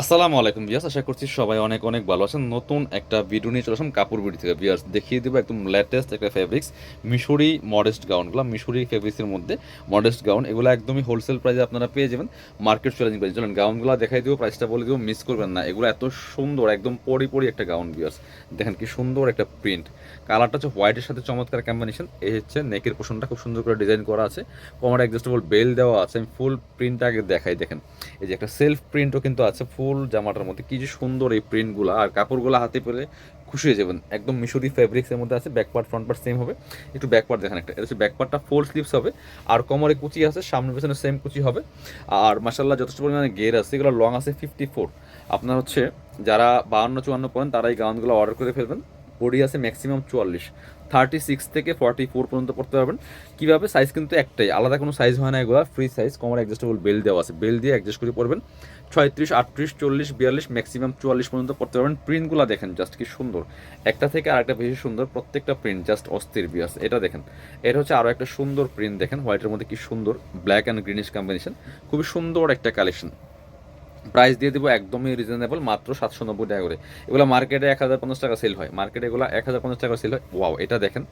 আসসালামু আলাইকুম বিয়াস আশা করছি সবাই অনেক অনেক ভালো আছেন। নতুন একটা ভিডিও নিয়ে চলে কাপড় বিড়ি থেকে। বিয়াস দেখিয়ে দেবো একদম লেটেস্ট একটা ফেব্রিক্স মিশরি মডেস্ট গাউনগুলো মিশরি ফেব্রিক্সের মধ্যে মডেস্ট গাউন এগুলো একদমই হোলসেল প্রাইসে আপনারা পেয়ে যাবেন মার্কেট চ্যালেঞ্জিং প্রাইস চলেন গাউনগুলো দেখাই দেবো প্রাইসটা বলে দেবো মিস করবেন না। এগুলো এত সুন্দর, একদম পরি পরি একটা গাউন বিয়াস দেখেন কি সুন্দর একটা প্রিন্ট কালারটা হচ্ছে হোয়াইটের সাথে চমৎকার কম্বিনেশন এই হচ্ছে নেকের পোষণটা খুব সুন্দর করে ডিজাইন করা আছে। কোমর অ্যাডজাস্টেবল বেল দেওয়া আছে। আমি ফুল প্রিন্টটা আগে দেখাই, দেখেন। এই যে একটা সেলফ প্রিন্টও কিন্তু আছে ফুল জামাটার মধ্যে, কি যে সুন্দর এই প্রিন্টগুলো আর কাপড়গুলো হাতে পেলে খুশি হয়ে যাবেন। একদম মিশরি ফ্যাব্রিক্সের মধ্যে আছে ব্যাকপার্ট ফ্রন্ট পার্ট সেম হবে। একটু ব্যাকপার্ট দেখেন একটা। এটা হচ্ছে ব্যাক পার্টটা ফুল স্লিভস হবে। আর কোমরে কুচি আছে, সামনে পেছনে সেম কুচি হবে। আর মাসাল্লাহ যথেষ্ট পরিমাণে গের আছে, এগুলো লং আছে ফিফটি ফোর আপনার হচ্ছে, যারা বাহান্ন চুয়ান্ন পড়েন তারা এই গাউনগুলো অর্ডার করে ফেলবেন। বডি আছে ম্যাক্সিমাম চুয়াল্লিশ। থার্টি সিক্স থেকে ফর্টি ফোর পর্যন্ত পড়তে পারবেন। কীভাবে? সাইজ কিন্তু একটাই। আলাদা কোনো সাইজ হয় না এগুলো। ফ্রি সাইজ কমার অ্যাডজাস্টেবল বেল দেওয়া আছে। বেল দিয়ে অ্যাডজাস্ট করে পড়বেন। ছয়ত্রিশ, আটত্রিশ, চল্লিশ, বিয়াল্লিশ ম্যাক্সিমাম চুয়াল্লিশ পর্যন্ত পড়তে পারবেন। প্রিন্টগুলো দেখেন জাস্ট কি সুন্দর। একটা থেকে আরেকটা বেশি সুন্দর। প্রত্যেকটা প্রিন্ট জাস্ট অস্থির বিয়াস। এটা দেখেন। এটা হচ্ছে আরও একটা সুন্দর প্রিন্ট দেখেন। হোয়াইটের মধ্যে কি সুন্দর। ব্ল্যাক অ্যান্ড গ্রিনিশ কম্বিনেশন খুবই সুন্দর একটা কালেকশন প্রাইস দিয়ে দিব একদমই রিজনেবল মাত্র সাতশো নব্বই টাকা করে। এগুলো মার্কেটে এক হাজার পঞ্চাশ টাকা সেল হয়। মার্কেটে এগুলো এক হাজার পঞ্চাশ টাকা সেল হয়। ওয়াও এটা দেখেন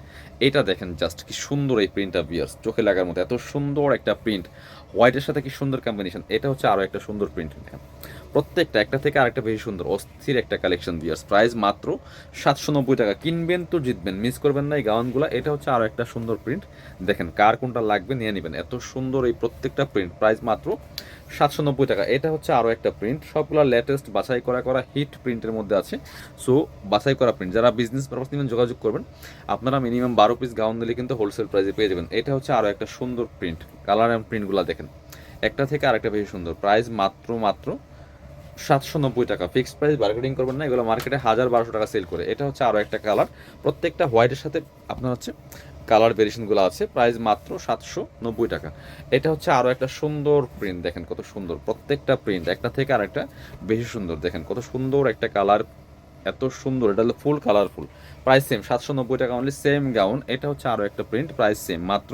এটা দেখেন জাস্ট কি সুন্দর এই প্রিন্ট প্রিন্টটা বিয়ার্স চোখে লাগার মতো। এত সুন্দর একটা প্রিন্ট হোয়াইটের সাথে কি সুন্দর কম্বিনেশন এটা হচ্ছে আরও একটা সুন্দর প্রিন্ট দেখেন। প্রত্যেকটা, একটা থেকে আরেকটা বেশি সুন্দর, অস্থির একটা কালেকশন বিয়ার্স প্রাইস মাত্র সাতশো নব্বই টাকা। কিনবেন তো জিতবেন মিস করবেন না এই গাউনগুলো। এটা হচ্ছে আরও একটা সুন্দর প্রিন্ট দেখেন, কার কোনটা লাগবে নিয়ে নেবেন। এত সুন্দর এই প্রত্যেকটা প্রিন্ট প্রাইস মাত্র সাতশো নব্বই টাকা। এটা হচ্ছে আরও একটা প্রিন্ট সবগুলো লেটেস্ট বাছাই করা করা হিট প্রিন্টের মধ্যে আছে। সো বাছাই করা প্রিন্ট যারা বিজনেস পারপাস নেবেন, যোগাযোগ করবেন। আপনারা মিনিমাম বারো পিস গাউন দিলে কিন্তু হোলসেল প্রাইসে পেয়ে যাবেন। এটা হচ্ছে আরও একটা সুন্দর প্রিন্ট কালার অ্যান্ড প্রিন্টগুলো দেখেন। একটা থেকে আরেকটা বেশি সুন্দর। প্রাইস মাত্র মাত্র সাতশো নব্বই টাকা। ফিক্সড প্রাইস মার্কেটিং করবেন না, এগুলো মার্কেটে হাজার বারোশো টাকা সেল করে। এটা হচ্ছে আরও একটা কালার প্রত্যেকটা হোয়াইটের সাথে আপনার হচ্ছে কালার ভেরিয়েশনগুলো আছে প্রাইস মাত্র সাতশো নব্বই টাকা। এটা হচ্ছে আরও একটা সুন্দর প্রিন্ট দেখেন কত সুন্দর। প্রত্যেকটা প্রিন্ট একটা থেকে আর একটা বেশি সুন্দর, দেখেন কত সুন্দর একটা কালার এত সুন্দর, এটা হলো ফুল কালারফুল। প্রাইস সেম সাতশো নব্বই টাকা অনলি সেম গাউন এটা হচ্ছে আরও একটা প্রিন্ট প্রাইস সেম মাত্র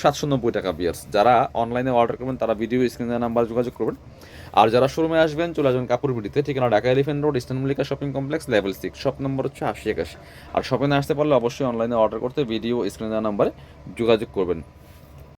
সাতশো নব্বই টাকা বিয়ার্স যারা অনলাইনে অর্ডার করবেন, তারা ভিডিও স্ক্রিনে নাম্বার যোগাযোগ করবেন। আর যারা শোরুমে আসবেন, চলে আসবেন কাপড় বিডিতে ঠিকানা Dhaka elephant road eastern Mallika shopping complex level six shop number হচ্ছে আশি একাশি। আর শপে না আসতে পারলে অবশ্যই অনলাইনে অর্ডার করতে ভিডিও স্ক্রিনে নাম্বারে যোগাযোগ করবেন।